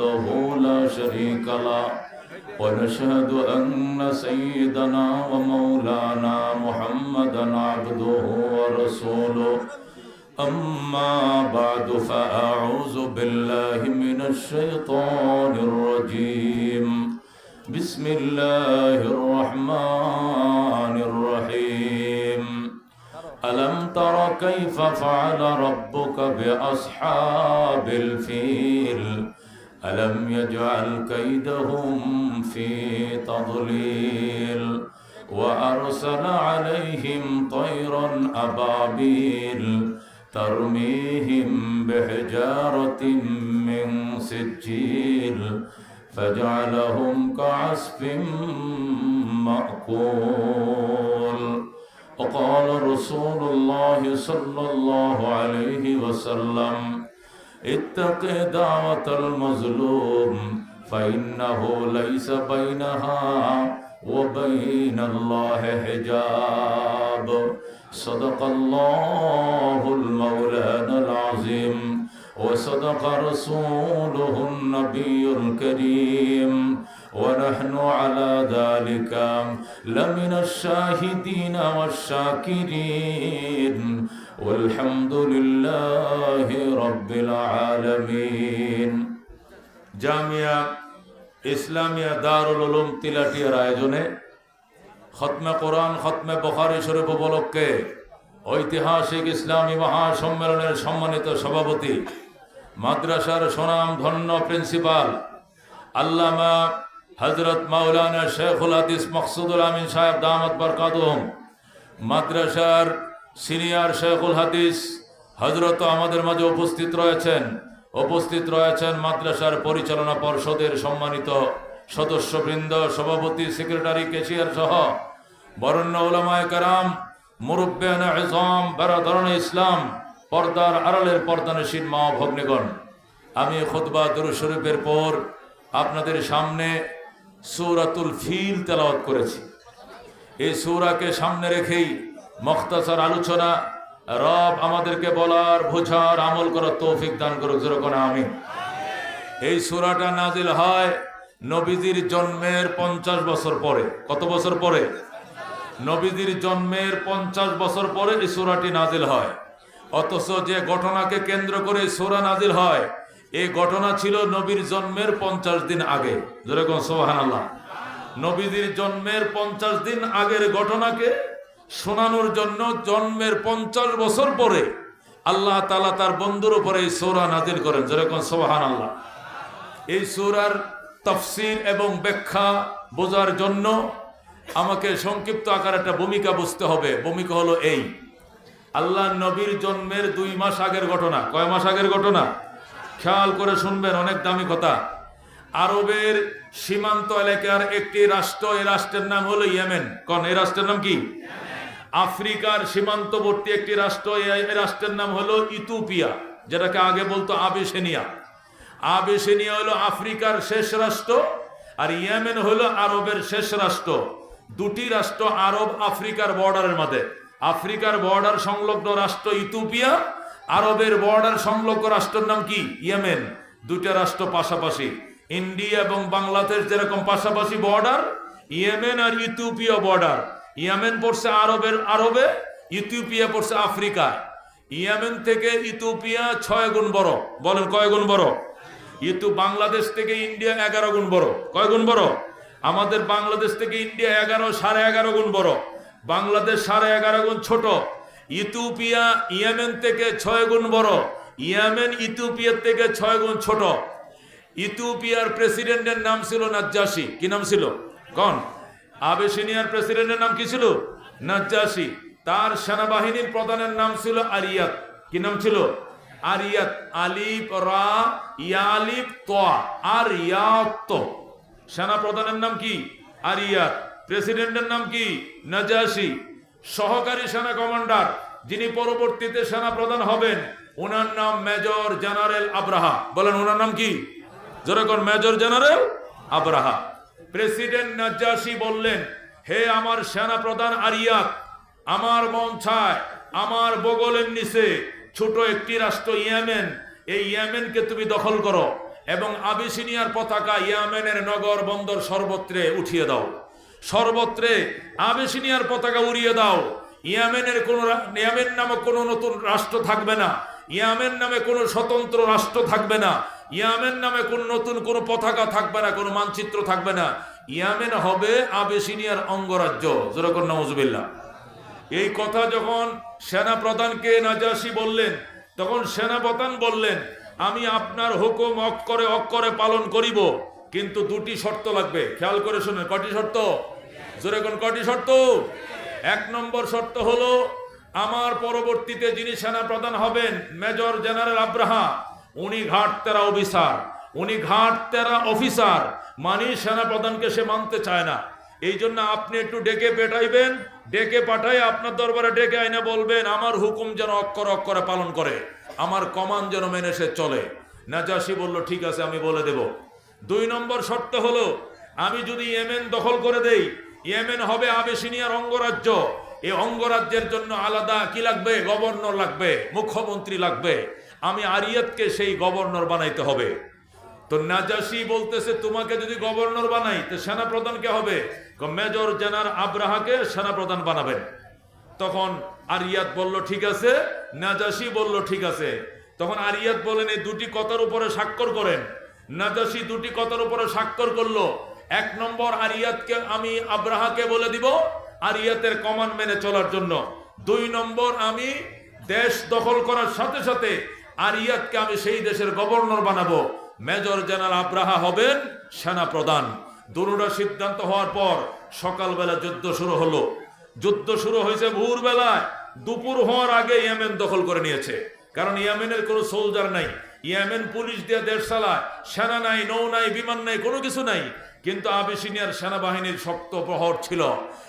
وحده لا شريك له ونشهد أن سيدنا ومولانا محمدا عبده ورسوله. أما بعد فأعوذ بالله من الشيطان الرجيم. بسم الله الرحمن الرحيم. ألم تر كيف فعل ربك بأصحاب الفيل؟ ألم يجعل كيدهم في تضليل وأرسل عليهم طيرا أبابيل ترميهم بحجارة من سجيل فجعلهم كعصف مأكول وقال رسول الله صلى الله عليه وسلم اتق دعوة المظلوم فإنه ليس بينها وبين الله حجاب صدق الله المولانا العظيم وصدق رسوله النبي الكريم ونحن على ذلك لمن الشاهدين والشاكرين والحمد لله رب العالمين জামিয়া ইসলামিয়া দারুল উলুম তিলাটিয়ার আয়োজনে খতমে কোরআন খতমে বখারি শরীফ উপলক্ষে ঐতিহাসিক ইসলামী মহাসম্মেলনের সম্মানিত সভাপতি মাদ্রাসার সুনাম ধন্য প্রিন্সিপাল আল্লামা হজরত মাওলানা শেখুল হাদিস মকসুদুল আমিন সাহেব দামত বরকাতুম মাদ্রাসার সিনিয়র শেখুল হাদিস হজরত আমাদের মাঝে উপস্থিত রয়েছেন। উপস্থিত রয়েছেন মাদ্রাসার পরিচালনা পর্ষদের সম্মানিত সদস্যবৃন্দ, সভাপতি, সেক্রেটারি কেশিয়ার সহ বরণ্য ওলামায় কারাম মুরব্বান আজম বেড়াধরণ ইসলাম, পর্দার আড়ালের পর্দানসীন মা ভগ্নীগণ। আমি খুতবা দুরু শরীফের পর আপনাদের সামনে সৌরাতুল ফিল তেলাওয়াত করেছি। এই সৌরাকে সামনে রেখেই মখতাসার আলোচনা, রব আমাদেরকে বলার, বোঝার, আমল করার তৌফিক দান করুক। যেরকম আমি এই সূরাটা নাজিল হয় নবীজির জন্মের পঞ্চাশ বছর পরে। কত বছর পরে? নবীজির জন্মের পঞ্চাশ বছর পরে এই সূরাটি নাজিল হয়। অথচ যে ঘটনাকে কেন্দ্র করে সূরা নাজিল হয়, এই ঘটনা ছিল নবীর জন্মের পঞ্চাশ দিন আগে। যেরকম সোহান আল্লাহ নবীজির জন্মের পঞ্চাশ দিন আগের ঘটনাকে শোনানোর জন্য জন্মের পঞ্চাশ বছর পরে আল্লাহ তালা তার বন্ধুর উপরে এই সৌরা নাজিল করেন। যেরকম সোহান আল্লাহ এই সৌরার তফসির এবং ব্যাখ্যা বোঝার জন্য আমাকে সংক্ষিপ্ত আকার একটা ভূমিকা বুঝতে হবে। ভূমিকা হলো এই। আল্লাহ নবীর জন্মের দুই মাস আগের ঘটনা। কয় মাস আগের ঘটনা? খেয়াল করে শুনবেন, অনেক দামি কথা। আরবের সীমান্ত এলাকার একটি রাষ্ট্র, এই রাষ্ট্রের নাম হলো ইয়েমেন। কন, এই রাষ্ট্রের নাম কি? আফ্রিকার সীমান্তবর্তী একটি রাষ্ট্র, এই রাষ্ট্রের নাম হলো ইথিওপিয়া, যেটাকে আগে বলতো আবেসেনিয়া। আবেসেনিয়া হলো আফ্রিকার শেষ রাষ্ট্র, আর ইয়েমেন হলো আরবের শেষ রাষ্ট্র। দুটি রাষ্ট্র আরব আফ্রিকার বর্ডারের মধ্যে। আফ্রিকার বর্ডার সংলগ্ন রাষ্ট্র ইথিওপিয়া, আরবের বর্ডার সংলগ্ন রাষ্ট্রের নাম কি? ইয়েমেন। দুইটা রাষ্ট্র পাশাপাশি। ইন্ডিয়া এবং বাংলাদেশ যেরকম পাশাপাশি বর্ডার, ইয়েমেন আর ইথিওপিয়া বর্ডার। ইয়েমেন পড়ছে আরবের আরবে, ইথিওপিয়া পড়ছে আফ্রিকায়। ইয়েমেন থেকে ইথিওপিয়া ছয় গুণ বড়। বলেন কয় গুণ বড়? ইতু বাংলাদেশ থেকে ইন্ডিয়া এগারো গুণ বড়। কয় গুণ বড়? আমাদের বাংলাদেশ থেকে ইন্ডিয়া এগারো, সাড়ে এগারো গুণ বড়। বাংলাদেশ সাড়ে এগারো গুণ ছোট। ইথিওপিয়া ইয়েমেন থেকে ছয় গুণ বড়। ইয়েমেন ইথিওপিয়ার থেকে ছয় গুণ ছোট। ইথিওপিয়ার প্রেসিডেন্টের নাম ছিল নাজ্জাসি। কি নাম ছিল? কন? আবেসিনিয়ার প্রেসিডেন্টের নাম কি ছিল? নাজ্জাসি। তার সেনাবাহিনীর প্রধানের নাম ছিল আরিয়াত। কি নাম ছিল? আরিয়াত। আলিফ, রা ইয়ালিফ তোয়া আর ইয়াত সেনা প্রধানের নাম কি? আরিয়াত। প্রেসিডেন্টের নাম কি? নাজাসি সহকারী সেনা কমান্ডার, যিনি পরবর্তীতে সেনা প্রধান হবেন ওনার নাম মেজর জেনারেল আব্রাহা। বলেন ওনার নাম কি? যেরকম মেজর জেনারেল আব্রাহা। প্রেসিডেন্ট নাজ্জাসি বললেন, হে আমার সেনা প্রধান আরিয়াত আমার মন চায় আমার বগলের নিচে ছোট একটি রাষ্ট্র ইয়েমেন। এই ইয়েমেনকে তুমি দখল করো এবং আবিসিনিয়ার পতাকা ইয়ামেনের নগর বন্দর সর্বত্রে উঠিয়ে দাও। সর্বত্রে আবিসিনিয়ার পতাকা উড়িয়ে দাও। ইয়ামেনের কোন ইয়ামেন নামে কোনো নতুন রাষ্ট্র থাকবে না। ইয়ামেন নামে কোনো স্বতন্ত্র রাষ্ট্র থাকবে না। ইয়ামেন নামে কোন নতুন কোনো পতাকা থাকবে না, কোনো মানচিত্র থাকবে না। ইয়ামেন হবে আবেসিনিয়ার অঙ্গরাজ্য। যেরকম এই কথা যখন সেনা প্রধানকে নাজাসি বললেন, তখন সেনাপ্রধান বললেন, আমি আপনার হুকুম অক্ষরে অক্ষরে পালন করিব, কিন্তু দুটি শর্ত লাগবে। খেয়াল করে শুনে কটি শর্ত? জোরে কোন কটি শর্ত? এক নম্বর শর্ত হলো, আমার পরবর্তীতে যিনি সেনা প্রধান হবেন, মেজর জেনারেল আব্রাহা উনি ঘাট তেরা অফিসার, উনি ঘাট তেরা অফিসার। মানি সেনা প্রধানকে সে মানতে চায় না। এই জন্য আপনি একটু ডেকে পেটাইবেন, ডেকে পাঠাই আপনার দরবারে ডেকে আইনে বলবেন, আমার হুকুম যেন অক্ষর অক্ষরে পালন করে, আমার কমান যেন মেনে সে চলে। নাজাসি বলল, ঠিক আছে, আমি বলে দেব। দুই নম্বর শর্ত হলো, আমি যদি ইয়েমেন দখল করে দেই, ইয়েমেন হবে আবেসিনিয়ার অঙ্গরাজ্য। এই অঙ্গরাজ্যের জন্য আলাদা কি লাগবে? গভর্নর লাগবে, মুখ্যমন্ত্রী লাগবে। আমি আরিয়াতকে সেই গভর্নর বানাইতে হবে। তো নাজাসি বলতেছে, তোমাকে যদি গভর্নর বানাই, তো সেনা প্রধান কে হবে? মেজর জেনার আব্রাহাকে সেনা প্রধান বানাবেন। তখন আরিয়াত বলল, ঠিক আছে। নাজাসি বলল, ঠিক আছে। তখন আরিয়াত বলেন, এই দুটি কথার উপরে স্বাক্ষর করেন। নাজাসি দুটি কথার উপরে স্বাক্ষর করল। এক নম্বর, আরিয়াতকে আমি আব্রাহাকে বলে দিব আরিয়াতের কমান মেনে চলার জন্য। দুই নম্বর, আমি দেশ দখল করার সাথে সাথে আরিয়াতকে আমি সেই দেশের গভর্নর বানাবো। মেজর জেনারেল আব্রাহা হবেন সেনা প্রধান দুটা সিদ্ধান্ত হওয়ার পর সকালবেলা যুদ্ধ শুরু হলো। যুদ্ধ শুরু হয়েছে ভোর বেলায় দুপুর হওয়ার আগে ইয়েমেন দখল করে নিয়েছে। কারণ ইয়েমেনের কোনো সোলজার নাই। ইয়েমেন পুলিশ দিয়ে দেশ চালায়। সেনা নাই, নৌ নাই, বিমান নাই, কোনো কিছু নাই। কিন্তু আবিসিনিয়ার সেনাবাহিনীর শক্ত প্রহর ছিল।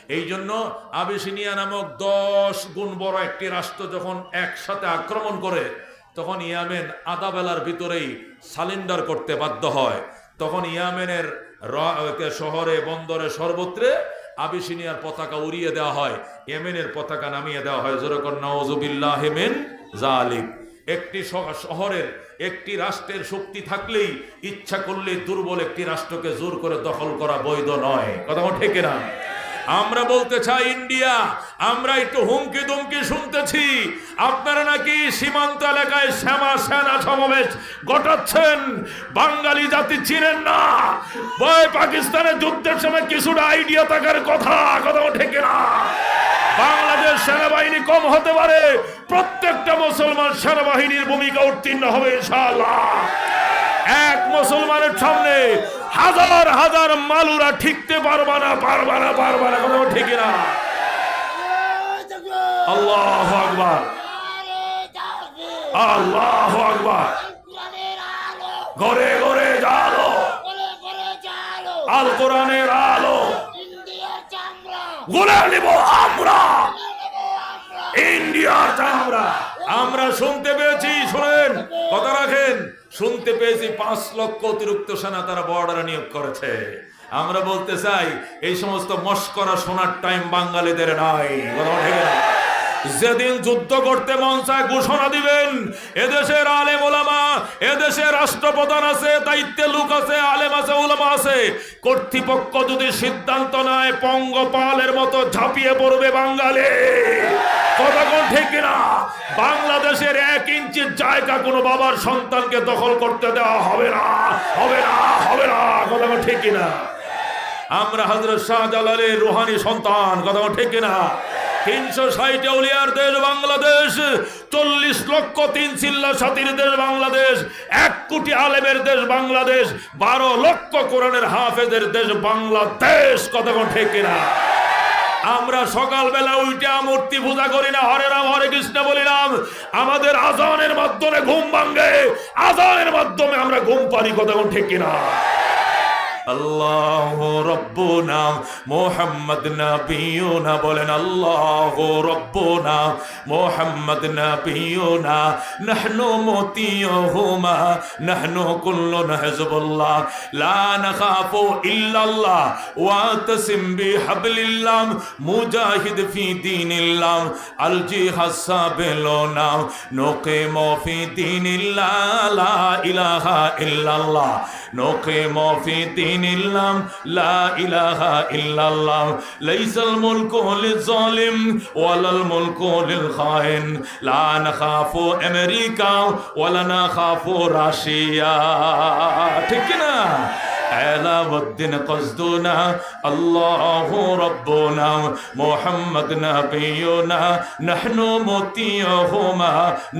এই জন্য আবিসিনিয়া নামক দশ গুণ বড় একটি রাষ্ট্র যখন একসাথে আক্রমণ করে তখন ইয়ামেন আধা বেলার ভিতরেই সালিন্ডার করতে বাধ্য হয়। তখন ইয়ামেনের শহরে, বন্দরে সর্বত্রে আবিসিনিয়ার পতাকা উড়িয়ে দেওয়া হয়। ইয়েমেনের পতাকা নামিয়ে দেওয়া হয়। যেরকম নওজুবিল্লাহ হেমেন জালিক একটি শহরের একটি রাষ্ট্রের শক্তি থাকলেই ইচ্ছা করলে দুর্বল একটি রাষ্ট্রকে জোর করে দখল করা বৈধ নয়। কথা ঠিক না আমরা বলতে চাই ইন্ডিয়া, আমরা একটু হুমকি দুমকি শুনতেছি। আপনারা নাকি সীমান্ত এলাকায় শ্যামা সেনা সমাবেশ ঘটাচ্ছেন বাঙালি জাতি চিনেন না। বয় পাকিস্তানের যুদ্ধের সময় কিছুটা আইডিয়া থাকার কথা কথা ঠিক না। বাংলাদেশ সেনাবাহিনী কম হতে পারে। প্রত্যেকটা মুসলমান সেনাবাহিনীর ভূমিকা উত্তীর্ণ হবে, ইনশাআল্লাহ। এক মুসলমানের সামনে হাজার হাজার মালুরা ঠিকতে পারবা না পারবা না পারবা না কথা ঠিক না। আল্লাহ আকবার। আল্লাহ আকবার। ঘরে ঘরে জালো। আল কোরআনের আলো। গুলে নিব আমরা। ইন্ডিয়ার চামড়া। আমরা শুনতে পেয়েছি, শোনেন, কথা রাখেন। শুনতে পেয়েছি পাঁচ লক্ষ অতিরিক্ত সেনা তারা বর্ডারে নিয়োগ করেছে। আমরা বলতে চাই, এই সমস্ত মস্করা শোনার টাইম বাঙালিদের নয় কথা ঠিক? যেদিন যুদ্ধ করতে মন চায় ঘোষণা দিবেন। এদেশের আলেম ওলামা এদেশে রাষ্ট্রপ্রধান আছে, দায়িত্বে লোক আছে, আলেম আছে, ওলামা আছে। কর্তৃপক্ষ যদি সিদ্ধান্ত নেয়, পঙ্গপালের মতো ঝাঁপিয়ে পড়বে বাঙালি। কোন ঠিক কিনা? বাংলাদেশের এক ইঞ্চি জায়গা কোনো বাবার সন্তানকে দখল করতে দেওয়া হবে না হবে না হবে না কোন ঠিক কিনা? আমরা হজরত শাহজালালের রুহানি সন্তান, কথা ঠিক কিনা? তিনশো ষাট উলিয়ার দেশ বাংলাদেশ, চল্লিশ লক্ষ তিন চিল্লা সাতির দেশ বাংলাদেশ, এক কোটি আলেমের দেশ বাংলাদেশ, বারো লক্ষ কোরআনের হাফেজের দেশ বাংলাদেশ। কোন ঠিক কিনা? আমরা সকালবেলা উইটা মূর্তি পূজা করি না, হরে রাম, হরে কৃষ্ণ বলি নাম আমাদের আজানের মাধ্যমে ঘুম ভাঙ্গে আজানের মাধ্যমে আমরা ঘুম পারি, কথা ঠিক কিনা? আল্লাহ রব্বুনা মোহাম্মদ নবিয়ুনা বলেন আল্লাহ রব্বুনা মোহাম্মদ নবিয়ুনা নাহনু মতিয়ুহুমা নাহনু কুল্লুন হিজবুল্লাহ লা নাখাফু ইল্লাল্লাহ ওয়া তাসিম বিহাবলিল্লাহ মুজাহিদ ফি দীনিল্লাহ আল জিহাদ সাবিলুনা নুকিমু ফি দীনিল্লাহ লা ইলাহা ইল্লাল্লাহ নুকিমু ফি দীনিল্লাহ লা ইলাহা ইল্লাল্লাহ লাইসাল মুলকু লিজালিম ওয়ালাল মুলকু লিল খাইন লা নাখাফু আমেরিকা ওয়ালা নাখাফু রাশিয়া ঠিক কি আলাউদ্দিন কসদুনা, আল্লাহ রব্বুনা, মোহাম্মদ নবিয়ুনা, নাহনু মতিয়হুমা,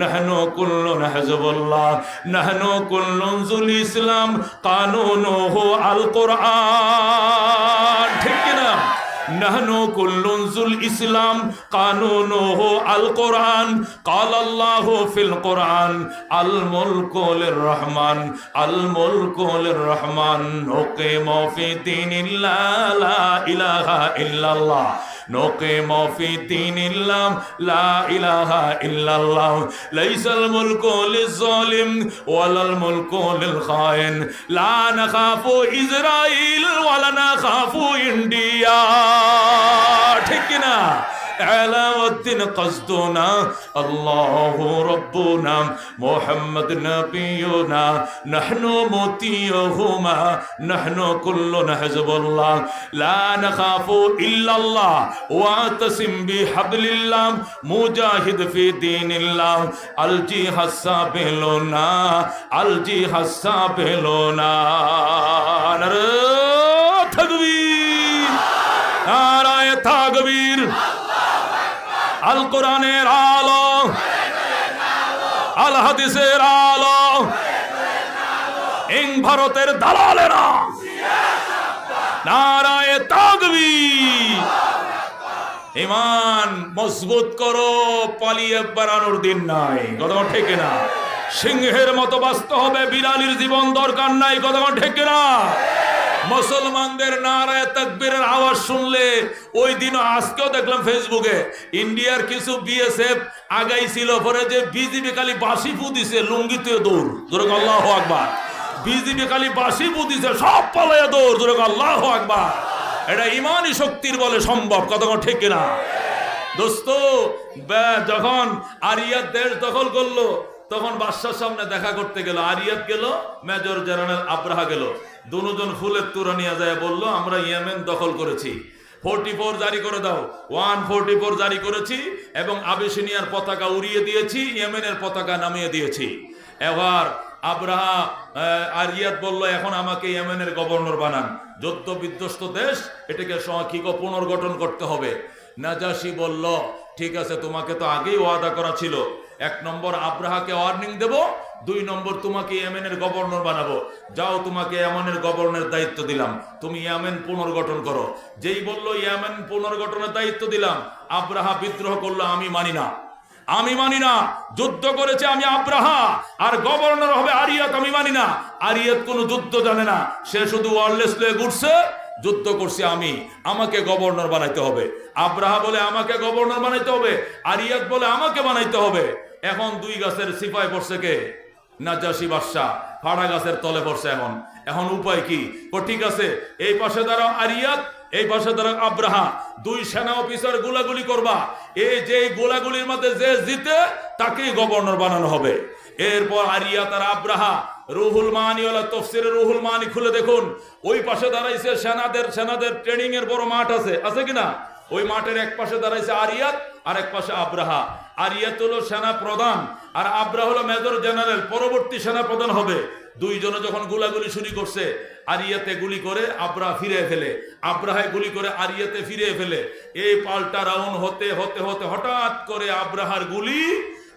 নাহনু কুল্লুন হিজবুল্লাহ, নাহনু কুল্লুন জুল ইসলাম, কানুনুহু আল কোরআন ঠিক না نحن كل ذو الإسلام قانونه القرآن قال الله في القرآن الملك للرحمن الملك للرحمن نقيم في دين الله لا إله إلا الله نقيم في دين الله لا إله إلا الله ليس الملك للظالم ولا الملك للخائن لا نخاف إسرائيل ولا نخاف إنديا ঠিক কিনা আলাউদ্দিন কসদুনা আল্লাহ রব্বুনা, মোহাম্মদ নবিয়ুনা, নাহনু মতিয়ুহুমা, নাহনু কুল্লুনা হিজবুল্লাহ, লা নাখাফু ইল্লাল্লাহ ওয়াতাসিম বিহাবলিল্লাহ, মুজাহিদ ফি দীনিল্লাহ আলজি হাসা বেলোনা আলজি হাসা বেলোনা নারে থাকবীর নারায় থাকবীর আল কোরআনের আলো, আল হাদিসের আলো, ইং ভারতের দালালেরা। নারায় তাকবীর। ইমান মজবুত করো, পালিয়ে বেড়ানোর দিন নাই। কথা ঠিক না সিংহের মতো বাঁচতে হবে, বিড়ালির জীবন দরকার নাই কথা ঠিক না মুসলমানদের নারায় তাকবীরের আওয়াজ শুনলে, ওই দিন আজকেও দেখলাম ফেসবুকে, ইন্ডিয়ার কিছু বিএসএফ আগাই ছিল পরে যে বিজিবি খালি বাসি ফু দিছে লুঙ্গিতে দৌড় ধরে আল্লাহ আকবার। বিজিবি খালি বাসি ফু দিছে, সব পালাইয়া দৌড় ধরে আল্লাহ আকবার। এটা ইমানই শক্তির বলে সম্ভব কতক্ষণ ঠিক কিনা? দোস্ত যখন আরিয়াত দেশ দখল করল, তখন বাদশার সামনে দেখা করতে গেল আরিয়াত গেল, মেজর জেনারেল আব্রাহা গেল। দুজন ফুলের তুরা নিয়ে যায় বলল আমরা ইয়েমেন দখল করেছি। ফোরটি ফোর জারি করে দাও। ওয়ান ফোরটি ফোর জারি করেছি এবং আবিসিনিয়ার পতাকা উড়িয়ে দিয়েছি ইয়েমেনের পতাকা নামিয়ে দিয়েছি। এবার আব্রাহা আহ, আরিয়াত বলল এখন আমাকে ইয়েমেনের গভর্নর বানান। যুদ্ধ বিধ্বস্ত দেশ এটাকে সঠিক পুনর্গঠন করতে হবে। নাজাসি বলল ঠিক আছে তোমাকে তো আগেই ওয়াদা করা ছিল। এক নম্বর আব্রাহাকে ওয়ার্নিং দেব দুই নম্বর, তোমাকে ইয়েমেনের গভর্নর বানাবো। যাও, তোমাকে ইয়ামেনের গভর্নরের দায়িত্ব দিলাম। তুমি ইয়ামেন পুনর্গঠন করো। যেই বলল, ইয়ামেন পুনর্গঠনের দায়িত্ব দিলাম আব্রাহা বিদ্রোহ করল, আমি মানি না। আমি মানি না। যুদ্ধ করেছে আমি আব্রাহা। আর গভর্নর হবে আরিয়াত, আমি মানি না। আরিয়াত কোনো যুদ্ধ জানে না। সে শুধু ওয়ারলেস লয়ে ঘুরছে যুদ্ধ করছি আমি। আমাকে গভর্নর বানাইতে হবে। আব্রাহা বলে, আমাকে গভর্নর বানাইতে হবে? আরিয়াত বলে, আমাকে বানাইতে হবে। এখন দুই গাছের সিপাই পড়ছে কে? নাজাসি বাদশাহ, ফাড়া গাছের তলে পড়ছে এখন। এখন উপায় কি? ও ঠিক আছে, এই পাশে দাঁড়াও আরিয়াত, এই পাশে দাঁড়াও আব্রাহা। দুই সেনা অফিসার গোলাগুলি করবা। এই যে গোলাগুলির মধ্যে যে জিতে, তাকেই গভর্নর বানানো হবে। এরপর আরিয়া তার আব্রাহা, রুহুল মানি ওলা তফসিরে রুহুল মানি খুলে দেখুন। ওই পাশে দাঁড়াইছে সেনাদের সেনাদের ট্রেনিং এর বড় মাঠ আছে। আছে কিনা? ওই মাঠের এক পাশে দাঁড়াইছে আরিয়াত আর এক পাশে আব্রাহা। আরিয়াত হলো সেনা প্রধান আর আব্রাহ হলো মেজর জেনারেল, পরবর্তী সেনা প্রধান হবে। দুইজনে যখন গুলাগুলি শুরু করছে, আরিয়াতে গুলি করে আব্রাহ ফিরে ফেলে। আব্রাহায় গুলি করে আরিয়াতে ফিরে ফেলে। এই পাল্টা রাউন্ড হতে হতে হতে হঠাৎ করে আব্রাহার গুলি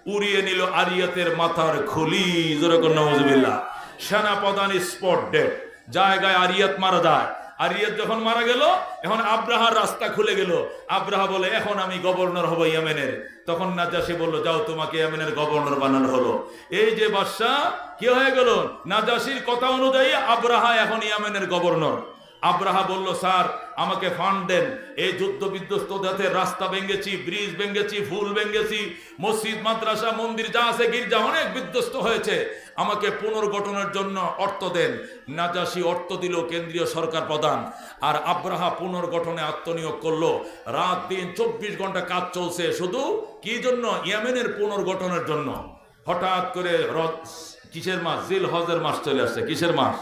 উড়িয়ে নিল আরিয়াতের মাথার খুলি। নওয়াজবিল্লাহ সেনা প্রধান স্পট ডেট। জায়গায় আরিয়াত মারা যায়। আর ইয়াদ যখন মারা গেল, এখন আব্রাহার রাস্তা খুলে গেল। আব্রাহা বলে, এখন আমি গভর্নর হব ইয়ামেনের। তখন নাজাসি বলল, যাও, তোমাকে ইয়ামেনের গভর্নর বানানো হলো। এই যে বাদশাহ, কি হয়ে গেল? নাজাসির কথা অনুযায়ী আব্রাহা এখন ইয়ামেনের গভর্নর। আব্রাহা বলল, স্যার, আমাকে ফান্ড দেন। এই যুদ্ধ বিধ্বস্ত দেশের রাস্তা ভেঙেছি, ব্রিজ ভেঙেছি, ফুল ভেঙেছি, মসজিদ, মাদ্রাসা, মন্দির যা আছে, গির্জা অনেক বিধ্বস্ত হয়েছে। আমাকে পুনর্গঠনের জন্য অর্থ দেন। নাজাসি অর্থ দিল কেন্দ্রীয় সরকার প্রধান। আর আব্রাহা পুনর্গঠনে আত্মনিয়োগ করল। রাত দিন চব্বিশ ঘণ্টা কাজ চলছে। শুধু কি জন্য? ইয়ামেনের পুনর্গঠনের জন্য। হঠাৎ করে কিসের মাস? জিল হজের মাস চলে আসছে। কিসের মাস?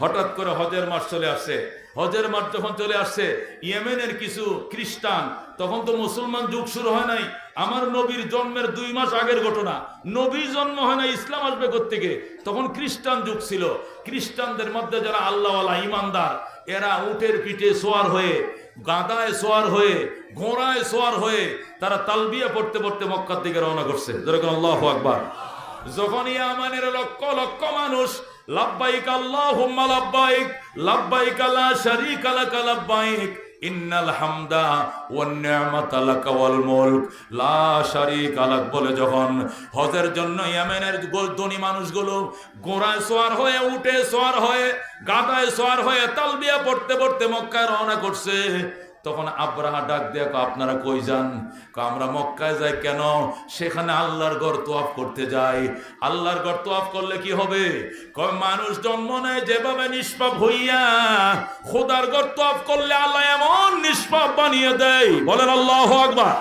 হঠাৎ করে হজের মাস চলে আসছে হজের মাস যখন চলে আসছে ইয়েমেনের কিছু খ্রিস্টান, তখন তো মুসলমান যুগ শুরু হয় নাই। আমার নবীর জন্মের দুই মাস আগের ঘটনা। নবী জন্ম হয় না ইসলাম আসবে থেকে তখন খ্রিস্টান যুগ ছিল। খ্রিস্টানদের মধ্যে যারা আল্লাহওয়ালা ইমানদার, এরা উটের পিঠে সোয়ার হয়ে, গাদায় সোয়ার হয়ে, ঘোড়ায় সোয়ার হয়ে, তারা তালবিয়া পড়তে পড়তে মক্কার দিকে রওনা করছে। যেরকম আল্লাহ আকবার। যখন ইয়ামানের লক্ষ লক্ষ মানুষ লাব্বাইক আল্লাহুম্মা লাব্বাইক লাব্বাইক লা শারীকা লাকা লা বলে যখন জন্য ইয়ামেনের ধনী মানুষগুলো সোয়ার হয়ে উঠে সোয়ার হয়ে, গাদায় সোয়ার হয়ে তালবিয়া পড়তে পড়তে মক্কায় রওনা করছে। তখন আব্রাহা ডাক দিয়ে আপনারা কই যান? আমরা মক্কায় যাই কেন? সেখানে আল্লাহর ঘর তোয়াফ করতে যাই। আল্লাহর ঘর তোয়াফ করলে কি হবে? মানুষ জন্ম নেয় যেভাবে নিষ্পাপ হইয়া, খোদার ঘর তোয়াফ করলে আল্লাহ এমন নিষ্পাপ বানিয়ে দেয়। বলেন আল্লাহ আকবার।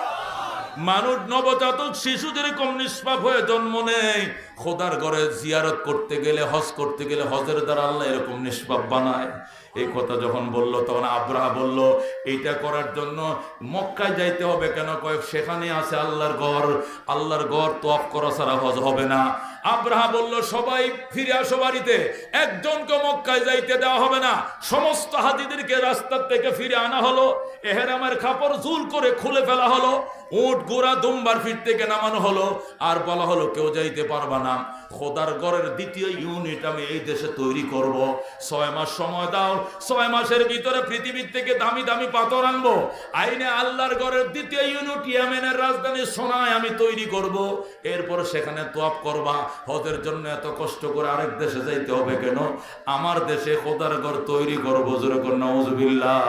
মানুষ নবজাতক শিশু যেরকম নিষ্পাপ হয়ে জন্ম নেয়, খোদার ঘরে জিয়ারত করতে গেলে, হজ করতে গেলে হজের দ্বারা আল্লাহ এরকম নিষ্পাপ বানায়। এই কথা যখন বলল, তখন আব্রাহা বলল, এইটা করার জন্য মক্কায় যাইতে হবে কেন? কয়েক সেখানে আছে আল্লাহর ঘর। আল্লাহর ঘর তোয়াফ করা ছাড়া হজ হবে না। আব্রাহা বলল, সবাই ফিরে আসো বাড়িতে। একজনকে মক্কায় যাইতে দেওয়া হবে না। সমস্ত হাজিদেরকে রাস্তার থেকে ফিরে আনা হলো। এহেরামের কাপড় জুল করে খুলে ফেলা হলো। উট, গোড়া, দুম্বার ফিট থেকে নামানো হলো। আর বলা হলো, কেউ যাইতে পারবা না। খোদার গড়ের দ্বিতীয় ইউনিট আমি এই দেশে তৈরি করব। ছয় মাস সময় দাও। ছয় মাসের ভিতরে পৃথিবীর থেকে দামি দামি পাথর আনব। আইনে আল্লাহর গড়ের দ্বিতীয় ইউনিট ইয়ামেনের রাজধানী সোনায় আমি তৈরি করব। এরপর সেখানে তোয়াপ করবা। হজের জন্য এত কষ্ট করে আরেক দেশে যাইতে হবে কেন? আমার দেশে খোদার ঘর তৈরি করব, জোরে কর নওয়াজুবিল্লাহ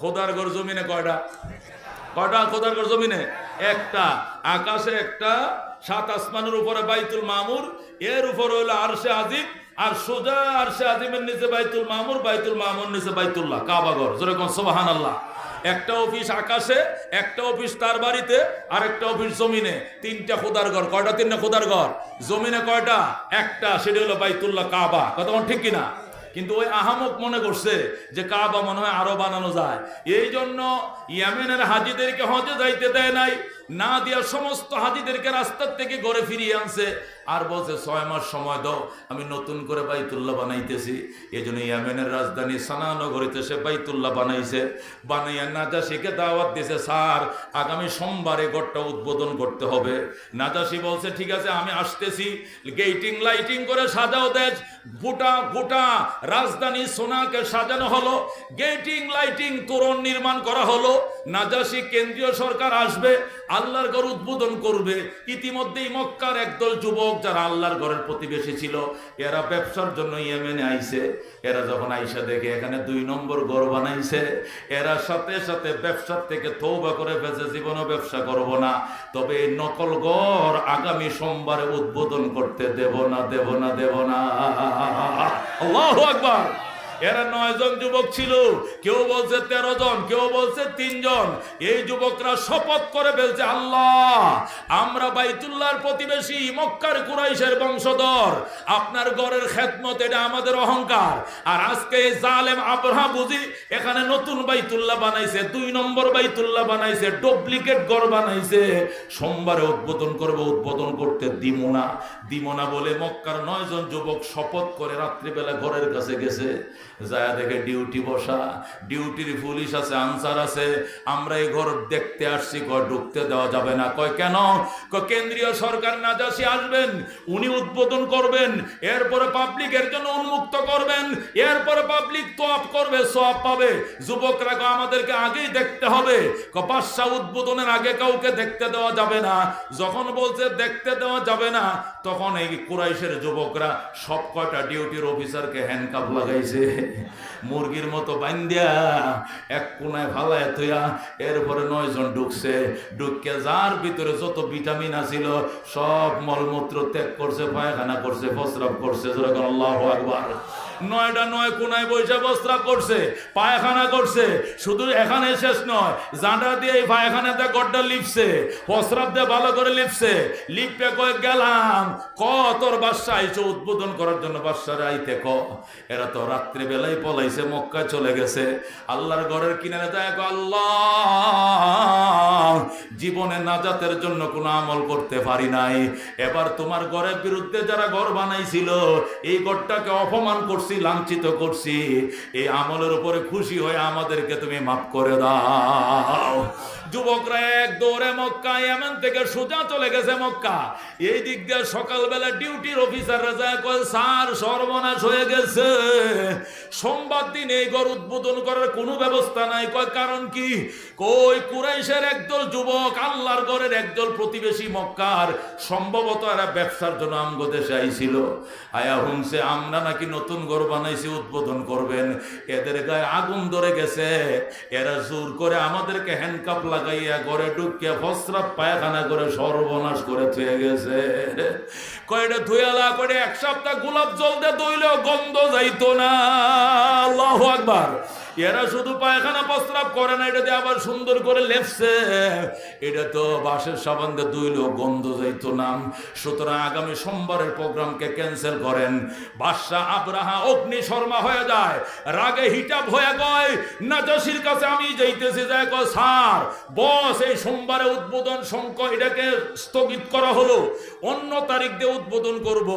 খোদার ঘর জমিনে কয়টা? কয়টা খোদার ঘর জমিনে? একটা। আকাশে একটা, সাত আসমানের উপরে বাইতুল মামুর, এর উপরে হলো আরশে আজিম, আর সোজা আরশে আজিমের নিচে বাইতুল মামুর বাইতুল মামুর নিচে বাইতুল্লাহ কাবাগর যেরকম সোবাহান আল্লাহ একটা অফিস আকাশে, একটা অফিস তার বাড়িতে, আর একটা অফিস জমিনে। তিনটা খোদার ঘর। কয়টা তিনটা খোদার ঘর? জমিনে কয়টা? একটা, সেটা হলো বাইতুল্লাহ কাবা। কথা ঠিক কিনা? কিন্তু ওই আহামক মনে করছে যে কাবা মনে হয় আরও বানানো যায়। এই জন্য ইয়ামেনের হাজিদেরকে হজে যাইতে দেয় নাই। না দিয়া সমস্ত হাজিদেরকে রাস্তার থেকে ঘরে ফিরিয়ে আনছে। আর বলছে, ছয় মাস সময় দাও, আমি নতুন করে বাইতুল্লাহ বানাইতেছি। এই জন্য ইয়ামেনের রাজধানী সানানগরীতে সে বাইতুল্লাহ বানাইছে। বানাইয়া নাজাসিকে দাওয়াত দিছে, স্যার, আগামী সোমবারে ঘরটা উদ্বোধন করতে হবে। নাজাসি বলছে, ঠিক আছে, আমি আসতেছি। গেটিং লাইটিং করে সাজাও দেশ। গোটা গোটা রাজধানী সোনাকে সাজানো হলো। গেটিং লাইটিং তোরণ নির্মাণ করা হলো। নাজাসি কেন্দ্রীয় সরকার আসবে। আল্লাহর ঘর উদ্বোধন করবে। ইতিমধ্যেই মক্কার একদল যুবক যারা আল্লাহর ঘরের প্রতিবেশী ছিল, এরা ব্যবসার জন্য ইয়েমেনে আইছে। এরা যখন আইসা দেখে এখানে দুই নম্বর ঘর বানাইছে, এরা সাথে সাথে ব্যবসার থেকে তৌবা করে ফেছে জীবনও ব্যবসা করব না। তবে এই নকল ঘর আগামী সোমবারে উদ্বোধন করতে দেব না দেব না দেব না। আল্লাহু আকবার। এরা নয় জন যুবক ছিল। কেউ বলছে তেরো জন, কেউ বলছে তিনজন এই যুবকরা শপথ করে ফেলছে, আল্লাহ, আমরা বাইতুল্লাহর প্রতিবেশী মক্কার কুরাইশের বংশধর। আপনার ঘরের খেদমত, এটা আমাদের অহংকার। আর আজকে এই জালেম আবরাহা বুঝি এখানে নতুন বাইতুল্লাহ বানাইছে, দুই নম্বর বাইতুল্লাহ বানাইছে, ডুপ্লিকেট ঘর বানাইছে। সোমবারে উদ্বোধন করবে, উদ্বোধন করতে দিমোনা। দিমোনা বলে মক্কার নয় জন যুবক শপথ করে রাত্রিবেলা ঘরের কাছে গেছে। যায় দেখে ডিউটি বসা। ডিউটির পুলিশ আছে আনসার আছে। আমরা এই ঘর দেখতে আসছি ঘর ঢুকতে দেওয়া যাবে না। কয় কেন? কেন্দ্রীয় সরকার নাজাসি আসবেন উনি উদ্বোধন করবেন এরপরে পাবলিকের জন্য উন্মুক্ত করবেন এরপরে পাবলিক তোয়াপ করবে সোয়াব পাবে। যুবকরা কয়, আমাদেরকে আগেই দেখতে হবে। কপাসা উদ্বোধনের আগে কাউকে দেখতে দেওয়া যাবে না। যখন বলছে দেখতে দেওয়া যাবে না তখন এই কুরাইশের যুবকরা সব কয়টা ডিউটির অফিসারকে হ্যান্ডকাপ লাগাইছে। মুরগির মতো বান্দিয়া এক কোনায় ফালায় তুইয়া এরপরে নয় জন ঢুকছে। ঢুককে যার ভিতরে যত ভিটামিন আছিল, সব মলমূত্র ত্যাগ করছে, পায়খানা করছে, প্রস্রাব করছে যেরকম আল্লাহ আকবার। নয়টা নয় কোনায় বৈশা প্রস্রাব করছে পায়খানা করছে। শুধু এখানে শেষ নয়, জাঁটা দিয়ে এই পায়খানাতে গড্ডা লিপছে, প্রস্রাব দিয়ে ভালো করে লিপছে। লিপে কয়ে গেলাম, ক তোর বাসা আইছে উদ্বোধন করার জন্য বাসার আইতে ক। এরা তো রাত্রে বেলায় পলাইছে মক্কা চলে গেছে। আল্লাহর ঘরের কিনারে দেখ আল্লাহ, জীবনে নাজাতের জন্য কোনো আমল করতে পারি নাই। এবার তোমার ঘরের বিরুদ্ধে যারা ঘর বানাইছিল, এই ঘরটাকে অপমান করছি লাঞ্ছিত করছি এই আমলের উপরে খুশি হয়ে আমাদেরকে তুমি মাফ করে দাও। যুবকরা এক দৌড়ে মক্কা এমন থেকে সোজা চলে গেছে মক্কা। এই দিক দিয়ে সকালবেলা ডিউটির অফিসাররা যায়, কয়, স্যার, সর্বনাশ হয়ে গেছে। সোমবার দিন এই ঘর উদ্বোধন করার কোনো ব্যবস্থা নাই। কয়, কারণ কি? কই কুরাইশের একদল যুবক আল্লাহর ঘরের একদল প্রতিবেশী মক্কার। সম্ভবত এরা ব্যবসার জন্য আমগো দেশে আইছিল। আয়া হুমসে আমরা নাকি নতুন ঘর বানাইছি, উদ্বোধন করবেন। এদের গায়ে আগুন ধরে গেছে। এরা জোর করে আমাদেরকে হ্যান্ড হ্যান্ডকাপ লাগাইয়া করে ঢুকিয়া ফসরা পায়খানা করে সর্বনাশ করে থুয়ে গেছে। কয়টা ধুয়ালা করে এক সপ্তাহ গোলাপ জল দিয়ে দইলেও গন্ধ যাইতো না। আল্লাহ আকবার। এরা শুধু পায়খানা প্রস্রাব করে না, এটা দিয়ে আবার সুন্দর করে লেপছে। এটা তো বাসের সাবান দিয়ে দুইলেও গন্ধ যাইতো না। সুতরাং আগামী সোমবারের প্রোগ্রামকে ক্যান্সেল করেন। বাদশাহ আব্রাহা অগ্নি শর্মা হয়ে যায়। রাগে হিটাপ হয়ে গয়, নাজাসির কাছে আমি যাইতেছি, যায় কয়, স্যার, বস, এই সোমবারে উদ্বোধন সংক এটাকে স্থগিত করা হলো। অন্য তারিখ দিয়ে উদ্বোধন করব।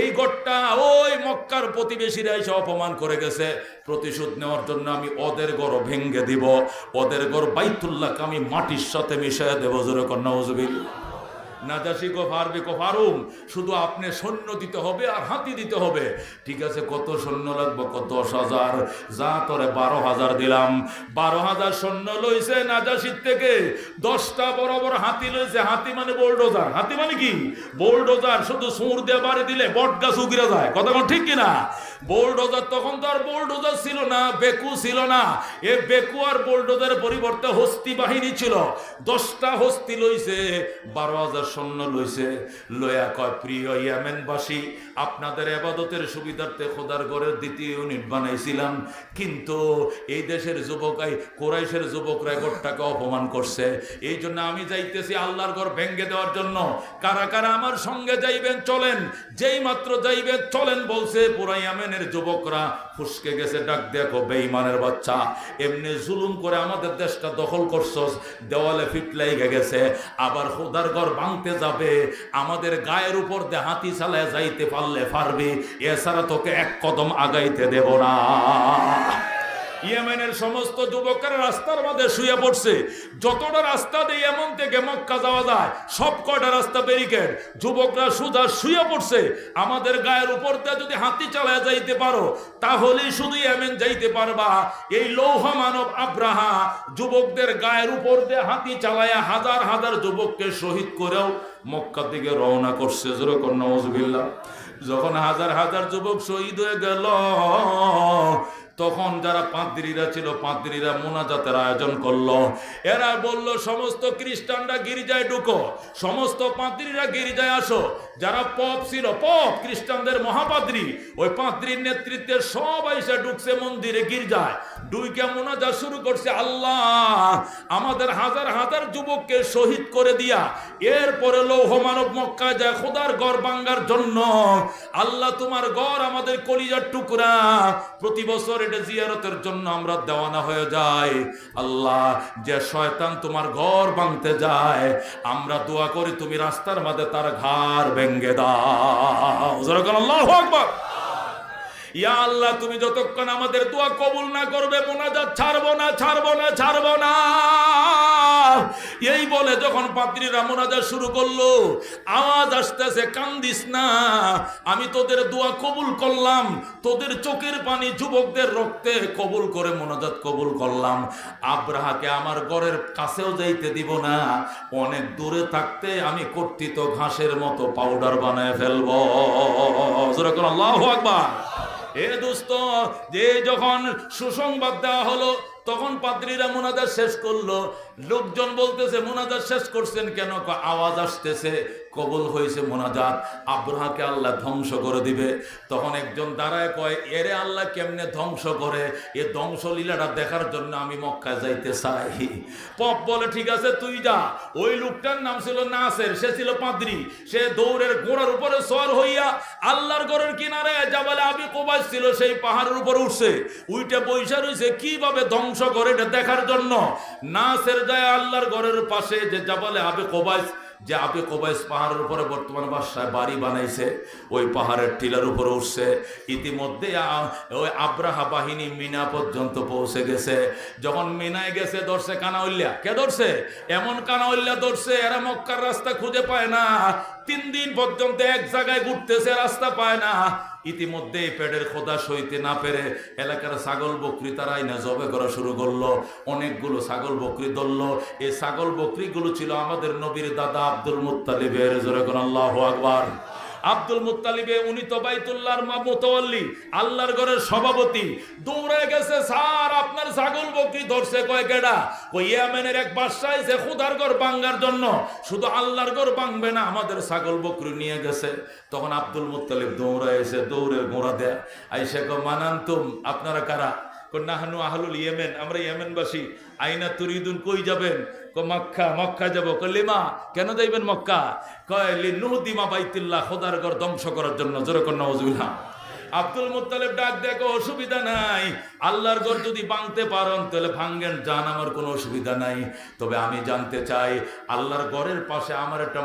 এই গড়টা ওই মক্কার প্রতিবেশীরা এসে অপমান করে গেছে। প্রতিশোধ নেওয়ার জন্য আমি ওদের গড় ভেঙ্গে দিব। ওদের গড় বাইতুল্লাহকে আমি মাটির সাথে মিশিয়ে দেবো। জোরে কন্যা নাজাসি কো পারবে কো পারুম শুধু আপনি সৈন্য দিতে হবে আর হাতি দিতে হবে। ঠিক আছে, কত সৈন্য লাগবে? কত দশ হাজার? যা তোরে বারো হাজার দিলাম। বারো হাজার সৈন্য লইছে নাজাসির থেকে। দশটা বড় বড় হাতি লইছে। হাতি মানে বোল্ডোজার। হাতি মানে কি? বোলডোজার শুধু সুর দিয়ে বাড়ি দিলে বট গাছ উগিরে যায়। কথা ঠিক কিনা? বোলডোজার তখন তো আর বোলডোজার ছিল না, বেকু ছিল না। এ বেকু আর বোলডোজারের পরিবর্তে হস্তি বাহিনী ছিল। দশটা হস্তি লইছে, বারো হাজার সৈন্য লইছে। লয়া কয়, প্রিয় ইয়ামেনবাসী, আপনাদের আবাদতের সুবিধার্থে খোদার ঘরের দ্বিতীয় ইউনিট বানাইছিলাম। কিন্তু এই দেশের যুবকাই কোরাইশের যুবকরা ঘরটাকে অপমান করছে। এই জন্য আমি যাইতেছি আল্লাহর ঘর ভেঙ্গে দেওয়ার জন্য। কারা কারা আমার সঙ্গে যাইবেন, চলেন। যেই মাত্র যাইবেন, চলেন, বলছে পুরা ইয়ামেনের যুবকরা ফুসকে গেছে, ডাক দেখো, বেঈমানের বাচ্চা। এমনি জুলুম করে আমাদের দেশটা দখল করছস, দেওয়ালে ফিটলাই গেছে। আবার খোদার ঘর ভাঙতে যাবে, আমাদের গায়ের উপর দিয়ে হাতি চালায় যাইতে পারলে পারবে, এছাড়া তোকে এক কদম আগাইতে দেব না। ইয়েমেনের সমস্ত যুবকেরা রাস্তার মধ্যে শুয়ে পড়ছে। যতটা রাস্তা দিয়ে এমন থেকে মক্কা যাওয়া যায়, সব কয়টা রাস্তা ব্যারিকেড যুবকরা সুদা শুয়ে পড়ছে। আমাদের গায়ের উপর দিয়ে যদি হাতি চালায় যাইতে পারো, তাহলেই শুধু ইয়েমেন যাইতে পারবা। এই লৌহ মানব আব্রাহা যুবকদের গায়ের উপর দিয়ে হাতি চালায় হাজার হাজার যুবককে শহীদ করেও মক্কা থেকে রওনা করছে। যেরকম নজবিল্লা যখন হাজার হাজার যুবক শহীদ হয়ে গেল তখন যারা পাদ্রীরা ছিল পাদ্রীরা মোনাজাতের আয়োজন করল। এরা বলল, সমস্ত খ্রিস্টানরা গির্জায় ঢুকো, সমস্ত পাদ্রীরা গির্জায় আসো। যারা পপ ছিল, পপ, খ্রিস্টানদের মহাপাদ্রী, ওই পাদ্রীর নেতৃত্বে সব এসে ঢুকছে মন্দিরে গির্জায়। দুইকে মোনাজাত শুরু করছে, আল্লাহ, আমাদের হাজার হাজার যুবককে শহীদ করে দিয়া, এরপরে লৌহ মানব মক্কায় যায় খোদার গড় বাঙ্গার জন্য। আল্লাহ, তোমার গড় আমাদের কলিজার টুকরা। প্রতি বছর এটা জিয়ারতের জন্য আমরা দেওয়ানা হয়ে যাই। আল্লাহ, যে শয়তান তোমার ঘর ভাঙতে যায়, আমরা দোয়া করি তুমি রাস্তার মাঝে তার ঘর ভেঙ্গে দাও। আল্লাহ আকবার। ইয়া আল্লাহ, তুমি যতক্ষণ আমাদের দোয়া কবুল না করবে, মোনাজাত ছাড়বো না ছাড়বো না ছাড়বো না। এই বলে যখন পাত্রীরা মোনাজাত শুরু করল, আওয়াজ আসতেছে, কান্দিস না, আমি তোদের দোয়া কবুল করলাম, তোদের চোখের পানি যুবকদের রক্তে কবুল করে মোনাজাত কবুল করলাম। আব্রাহাকে আমার ঘরের কাছেও যাইতে দিব না, অনেক দূরে থাকতে আমি কর্তৃত ঘাসের মতো পাউডার বানায় ফেলব। আল্লাহ আকবার। এ দোস্ত, যে যখন সুসংবাদ দেওয়া হলো, তখন পাদ্রীরা মোনাজাত শেষ করল। লোকজন বলতেছে, মোনাজাত শেষ করছেন কেন? আওয়াজ আসতেছে। কবুল হয়েছে মোনাজাত। আব্রাহাকে আল্লাহ ধ্বংস করে দিবে। তখন একজন দাঁড়ায় কয়, এরে আল্লাহ কেমনে ধ্বংস করে? এ ধ্বংসলীলাটা দেখার জন্য আমি মক্কা যাইতে চাই। পপ বলে, ঠিক আছে, তুই যা। ওই লোকটার নাম ছিল নাসের, সে ছিল পাদ্রি। সে দৌড়ের গোড়ার উপরে সর হইয়া আল্লাহর ঘরের কিনারে জাবালে আবি কোবাস ছিল, সেই পাহাড়ের উপরে উঠছে। উইটে বৈশা রয়েছে কীভাবে ধ্বংস করে এটা দেখার জন্য? নাসের যায় আল্লাহর ঘরের পাশে যে জাবালে আবি কোবাইস যে আপনি কোবাইস পাহাড়ের উপরে বর্তমান বাসায় বাড়ি বানাইছে, ওই পাহাড়ের টিলার উপরে উঠছে। ইতিমধ্যে ওই আব্রাহা বাহিনী মিনা পর্যন্ত পৌঁছে গেছে। যখন মিনায় গেছে, ধরছে কানাউল্লা কে ধরছে? এমন কানা কানাউল্লা ধরছে, এরা মক্কার রাস্তা খুঁজে পায় না। তিন দিন পর্যন্ত এক জায়গায় ঘুরতেছে, রাস্তা পায় না। ইতিমধ্যে পেটের খোদা সইতে না পেরে এলাকার ছাগল বকরি তারা না জবে করা শুরু করল। অনেকগুলো ছাগল বকরি ধরলো। এই ছাগল বকরিগুলো ছিল আমাদের নবীর দাদা আব্দুল মুতালিবের জোরে কোন আল্লাহ আকবার। আব্দুল মুত্তালিবে, উনি তো বাইতুল্লাহর মা মোতাল্লি আল্লাহর ঘরের সভাপতি। দৌড়ে গেছে, স্যার, আপনার ছাগল বকরি ধরছে কয় কেডা? কই ইয়ামেনের এক বাদশাহ এসে খুদার ঘর ভাঙ্গার জন্য। শুধু আল্লাহর ঘর ভাঙবে না, আমাদের ছাগল বকরি নিয়ে গেছে। তখন আব্দুল মুত্তালিব দৌড়ে এসে দৌড়ের গোড়া দেয়। আইসা কো মানান্তুম, আপনারা কারা? নাহানু আহলুল ইয়েমেন, আমরা ইয়েমেনবাসী। আইনা তুরিদুন কই যাবেন? মক্কা মক্কা কলিমা কেন যাইবেন মক্কা? কয়লি বাইতুল্লাহ, খোদার ঘর ধ্বংস করার জন্য। জোরে কর আব্দুল মুতালেব ডাক দেখো অসুবিধা নাই। আল্লাহর ঘর যদি ভাঙতে পারেন, তাহলে ভাঙ্গেন জান আমার কোনো অসুবিধা নাই। তবে আমি জানতে চাই, আল্লাহর ঘরের পাশে আমার একটা